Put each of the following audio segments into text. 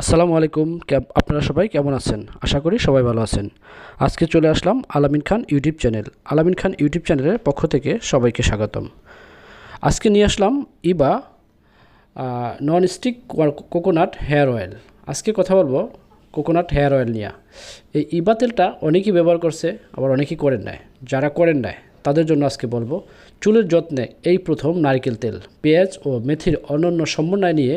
আসসালামু আলাইকুম। আপনারা সবাই কেমন আছেন? আশা করি সবাই ভালো আছেন। আজকে চলে আসলাম আলামিন খান ইউটিউব চ্যানেল। আলামিন খান ইউটিউব চ্যানেলের পক্ষ থেকে সবাইকে স্বাগতম। আজকে নিয়ে আসলাম ইবা non stick coconut hair oil আজকে কথা বলব কোকোনাট হেয়ার অয়েল নিয়ে। এই ইবা তেলটা অনেকেই ব্যবহার করছে, আবার অনেকেই করেন নাই। যারা করেন নাই, তাদের জন্য আজকে বলব চুলের যত্নে এই প্রথম নারকেল তেল। পেঁয়াজ ও মেথির অনন্য সমন্বয় নিয়ে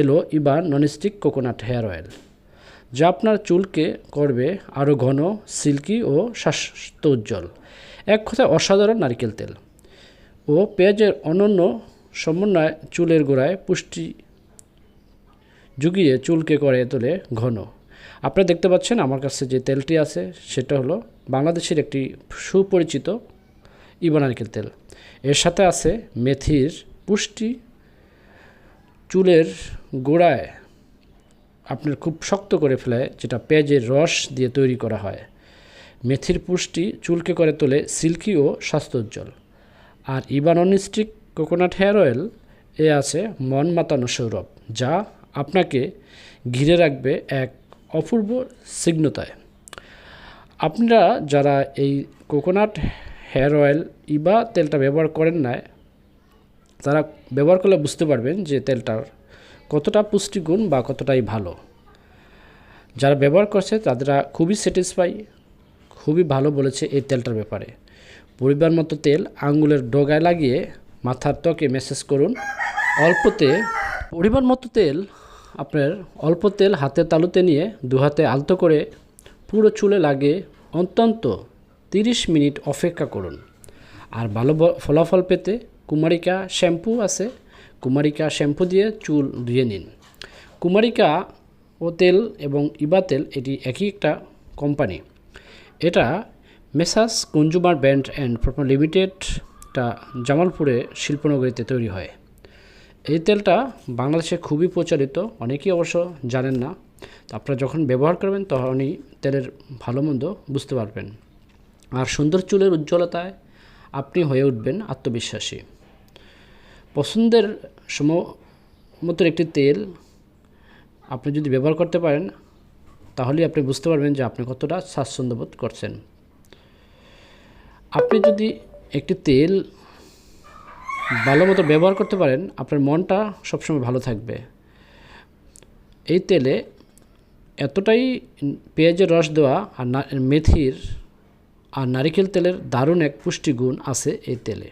এলো ইবা ননস্টিক কোকোনাট হেয়ার অয়েল, যা আপনার চুলকে করবে আরও ঘন, সিল্কি ও স্বাস্থ্য উজ্জ্বল। এক কথায় অসাধারণ নারকেল তেল। ও পেঁয়াজের অনন্য সমন্বয় চুলের গোড়ায় পুষ্টি জুগিয়ে চুলকে করে তোলে ঘন। আপনারা দেখতে পাচ্ছেন আমার কাছে যে তেলটি আছে, সেটা হলো বাংলাদেশের একটি সুপরিচিত ইবা নারকেল তেল। এর সাথে আছে মেথির পুষ্টি চুলের গোড়ায় আপনার খুব শক্ত করে ফেলে, যেটা পেঁয়াজের রস দিয়ে তৈরি করা হয়। মেথির পুষ্টি চুলকে করে তোলে সিল্কি ও স্বাস্থ্যোজ্জ্বল। আর ইবাননিস্টিক কোকোনাট হেয়ার অয়েল এ আছে মন মাতানো সৌরভ, যা আপনাকে ঘিরে রাখবে এক অপূর্ব সিগ্নতায় আপনারা যারা এই কোকোনাট হেয়ার অয়েল ইবা তেলটা ব্যবহার করেন না তারা ব্যবহার করলে বুঝতে পারবেন যে তেলটার কতটা পুষ্টিগুণ বা কতটাই ভালো। যারা ব্যবহার করছে তারা খুবই স্যাটিসফাই খুবই ভালো বলেছে এই তেলটার ব্যাপারে। পরিবার মতো তেল আঙ্গুলের ডগায় লাগিয়ে মাথার ত্বকে মেসেজ করুন। অল্পতে পরিবার মতো তেল আপনার অল্প তেল হাতে তালুতে নিয়ে দু হাতে আলতো করে পুরো চুলে লাগে অত্যন্ত তিরিশ মিনিট অপেক্ষা করুন। আর ভালো ফলাফল পেতে কুমারিকা শ্যাম্পু আছে। কুমারিকা শ্যাম্পু দিয়ে চুল ধুয়ে নিন। কুমারিকা ও তেল এবং ইবা তেল, এটি একই একটা কোম্পানি। এটা মেসাস কনজুমার ব্যান্ড অ্যান্ড লিমিটেডটা জামালপুরে শিল্পনগরীতে তৈরি হয়। এই তেলটা বাংলাদেশে খুবই প্রচলিত, অনেকেই অবশ্য জানেন না। আপনারা যখন ব্যবহার করবেন, তখনই তেলের ভালো মন্দ বুঝতে পারবেন। আর সুন্দর চুলের উজ্জ্বলতায় আপনি হয়ে উঠবেন আত্মবিশ্বাসী। পছন্দের সম মতো একটি তেল আপনি যদি ব্যবহার করতে পারেন তাহলেই আপনি বুঝতে পারবেন যে আপনি কতটা স্বাচ্ছন্দ্য বোধ করছেন। আপনি যদি একটি তেল ভালো মতো ব্যবহার করতে পারেন, আপনার মনটা সবসময় ভালো থাকবে। এই তেলে এতটাই পেঁয়াজের রস দেওয়া আর মেথির আর নারিকেল তেলের দারুণ এক পুষ্টিগুণ আছে এই তেলে।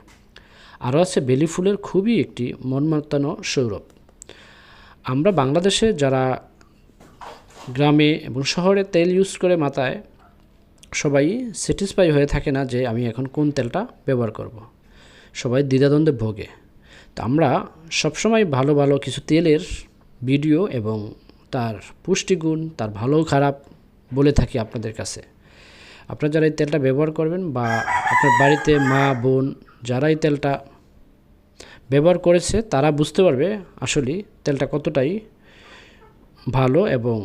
আরও আছে বেলি ফুলের খুবই একটি মন মাতানো সৌরভ। আমরা বাংলাদেশে যারা গ্রামে এবং শহরে তেল ইউজ করে মাথায়, সবাই স্যাটিসফাই হয়ে থাকে না যে আমি এখন কোন তেলটা ব্যবহার করব। সবাই দ্বিধাদ্বন্দ্বে ভোগে। তো আমরা সবসময় ভালো ভালো কিছু তেলের ভিডিও এবং তার পুষ্টিগুণ, তার ভালো খারাপ বলে থাকি আপনাদের কাছে। আপনারা যারা এই তেলটা ব্যবহার করবেন বা আপনার বাড়িতে মা, বোন, যারা এই তেলটা ব্যবহার করেছে, তারা বুঝতে পারবে আসলে তেলটা কতটাই ভালো এবং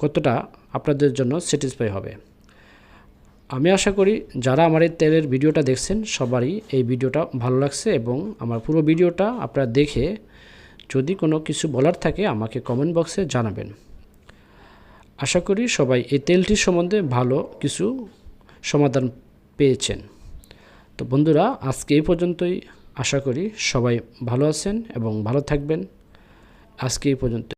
কতটা আপনাদের জন্য স্যাটিসফাই হবে। আমি আশা করি যারা আমার এই তেলের ভিডিওটা দেখছেন, সবারই এই ভিডিওটা ভালো লাগছে এবং আমার পুরো ভিডিওটা আপনারা দেখে যদি কোনো কিছু বলার থাকে আমাকে কমেন্ট বক্সে জানাবেন। আশা করি সবাই এই তেলটির সম্বন্ধে ভালো কিছু সমাধান পেয়েছেন। তো বন্ধুরা, আজকে এই পর্যন্তই। আশা করি সবাই ভালো আছেন এবং ভালো থাকবেন। আজকে এই পর্যন্ত।